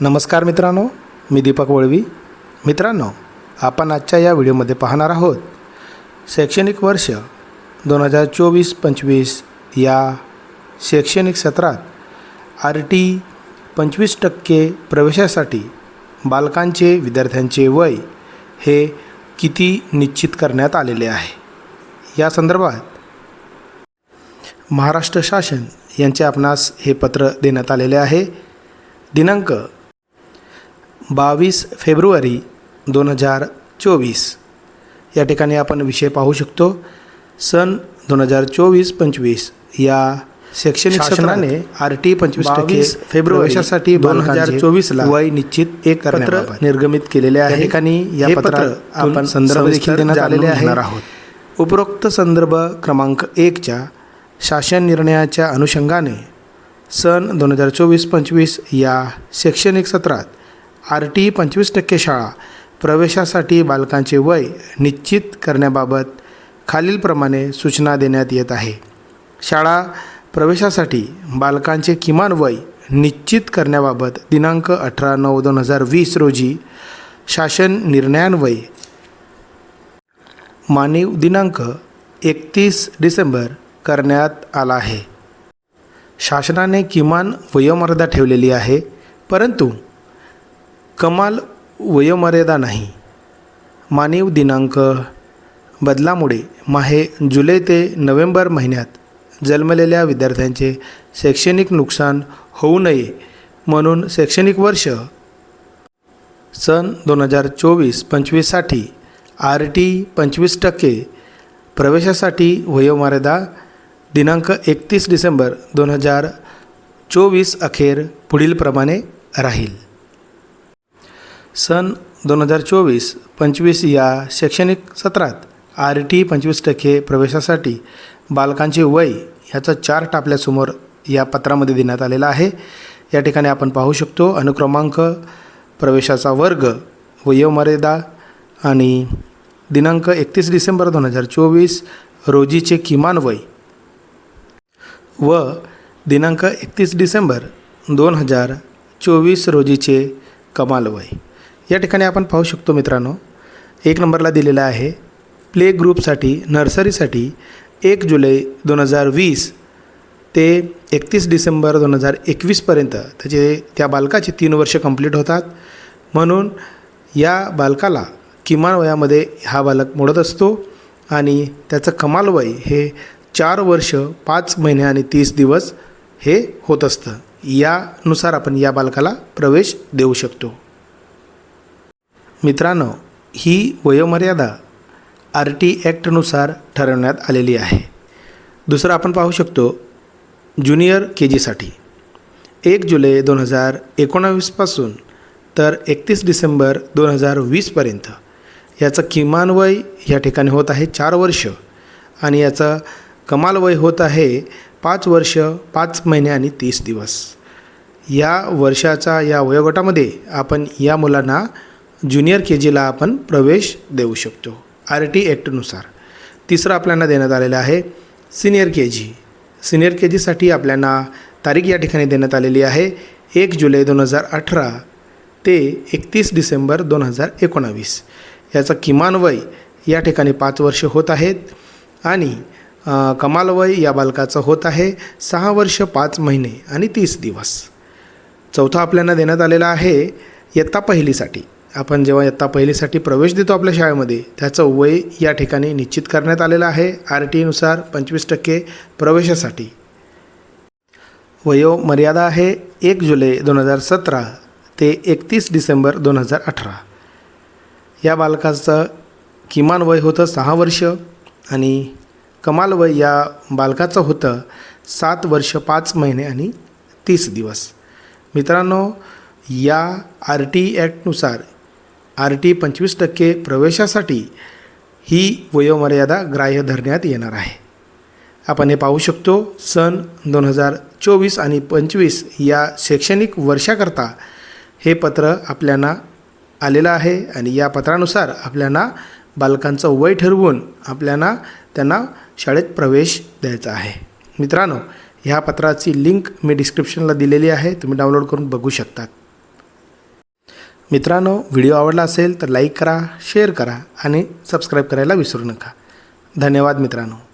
नमस्कार मित्रांनो मी दीपक वळवी. मित्रांनो आपण आजच्या या व्हिडिओमध्ये पाहणार आहोत शैक्षणिक वर्ष दोन हजार चोवीस पंचवीस या शैक्षणिक सत्रात आर टी पंचवीस टक्के प्रवेशासाठी बालकांचे विद्यार्थ्यांचे वय हे किती निश्चित करण्यात आलेले आहे? या संदर्भात महाराष्ट्र शासन यांचे आपणास हे पत्र देण्यात आलेले आहे. दिनांक बावीस फेब्रुवारी दोन हजार चोवीस. या ठिकाणी आपण विषय पाहू शकतो. सन दोन हजार चोवीस पंचवीस या शैक्षणिक शासनाने आर टी पंचवीस टक्के फेब्रुवारीसाठी दोन हजार चोवीसला वय निश्चित एक पत्र निर्गमित केलेले आहे. ठिकाणी या पत्र आपण संदर्भ देखील देण्यात आलेले आहे. आहोत. उपरोक्त संदर्भ क्रमांक एकच्या शासन निर्णयाच्या अनुषंगाने सन दोन हजार चोवीस पंचवीस या शैक्षणिक सत्रात आर टी पंचवीस टक्के शाळा प्रवेशासाठी बालकांचे वय निश्चित करण्याबाबत खालीलप्रमाणे सूचना देण्यात येत आहे. शाळा प्रवेशासाठी बालकांचे किमान वय निश्चित करण्याबाबत दिनांक अठरा नऊ दोन हजार वीस रोजी शासन निर्णयान्वये मानीव दिनांक एकतीस डिसेंबर करण्यात आला आहे. शासनाने किमान वयोमर्यादा ठेवलेली आहे परंतु कमाल वयोमर्यादा नाही. मानीव दिनांक बदलामुळे माहे जुलै ते नोव्हेंबर महिन्यात जन्मलेल्या विद्यार्थ्यांचे शैक्षणिक नुकसान होऊ नये म्हणून शैक्षणिक वर्ष सन दोन हजार चोवीस पंचवीससाठी आर टी पंचवीस टक्के प्रवेशासाठी वयोमर्यादा दिनांक एकतीस डिसेंबर दोन हजार चोवीस अखेर पुढीलप्रमाणे राहील. सन दोन हजार चोवीस पंचवीस या शैक्षणिक सत्रात आर टी पंचवीस टक्के प्रवेशासाठी बालकांचे वय ह्याचा चार्ट आपल्यासमोर या पत्रामध्ये देण्यात आलेला आहे. या ठिकाणी आपण पाहू शकतो अनुक्रमांक प्रवेशाचा वर्ग वयोमर्यादा आणि दिनांक एकतीस डिसेंबर दोन हजार चोवीस रोजीचे किमान वय व दिनांक एकतीस डिसेंबर दोन हजार चोवीस रोजीचे कमाल वय. या ठिकाणी आपण पाहू शकतो मित्रांनो एक नंबरला दिलेला आहे प्ले ग्रुपसाठी नर्सरीसाठी एक जुलै दोन हजार वीस ते एकतीस डिसेंबर दोन हजार एकवीसपर्यंत त्याचे त्या बालकाचे तीन वर्ष कंप्लीट होतात. म्हणून या बालकाला किमान वयामध्ये हा बालक मोडत असतो आणि त्याचं कमाल वय हे चार वर्ष पाच महिने आणि तीस दिवस हे होत असतं. यानुसार आपण या बालकाला प्रवेश देऊ शकतो. मित्रांनो ही वयोमर्यादा आर टी ॲक्टनुसार ठरवण्यात आलेली आहे. दुसरं आपण पाहू शकतो ज्युनियर के जीसाठी एक जुलै दोन हजार एकोणावीसपासून तर एकतीस डिसेंबर दोन हजार वीसपर्यंत याचं किमान वय या ठिकाणी होत आहे चार वर्ष आणि याचं कमाल वय होत आहे पाच वर्ष पाच महिने आणि तीस दिवस. या वर्षाचा या वयोगटामध्ये आपण या मुलांना ज्युनियर के जीला आपण प्रवेश देऊ शकतो. आर टी ॲक्टनुसार तिसरं आपल्याला देण्यात आलेलं आहे senior K G senior K जीसाठी आपल्याला तारीख या ठिकाणी देण्यात आलेली आहे एक जुलै दोन हजार अठरा ते एकतीस डिसेंबर दोन हजार एकोणावीस. याचं किमान वय या ठिकाणी पाच वर्ष होत आहेत आणि कमाल वय या बालकाचं होत आहे सहा वर्ष पाच महिने आणि तीस दिवस. चौथा आपल्याला देण्यात आलेला आहे इयत्ता पहिलीसाठी. आपण जेव्हा इयत्ता पहिलीसाठी प्रवेश देतो आपल्या शाळेमध्ये त्याचं वय या ठिकाणी निश्चित करण्यात आलेलं आहे. आर टीनुसार पंचवीस टक्के प्रवेशासाठी. वयोमर्यादा आहे एक जुलै दोन हजार सतरा ते एकतीस डिसेंबर दोन हजार अठरा. या बालकाचं किमान वय होतं सहा वर्ष आणि कमाल वय या बालकाचं होतं सात वर्ष पाच महिने आणि तीस दिवस. मित्रांनो या आर टी ॲक्टनुसार आर टी पंचवीस टक्के प्रवेशासाठी ही वयोमर्यादा ग्राह्य धरण्यात येणार आहे. आपण हे पाहू शकतो सन दोन हजार चोवीस आणि पंचवीस या शैक्षणिक वर्षाकरता हे पत्र आपल्याला आलेलं आहे आणि या पत्रानुसार आपल्याला बालकांचं वय ठरवून आपल्याला त्यांना शाळेत प्रवेश द्यायचा आहे. मित्रांनो ह्या पत्राची लिंक मी डिस्क्रिप्शनला दिलेली आहे तुम्ही डाउनलोड करून बघू शकतात. मित्रांनो व्हिडिओ आवडला असेल तर लाईक करा शेअर करा आणि सबस्क्राईब करायला विसरू नका. धन्यवाद मित्रांनो.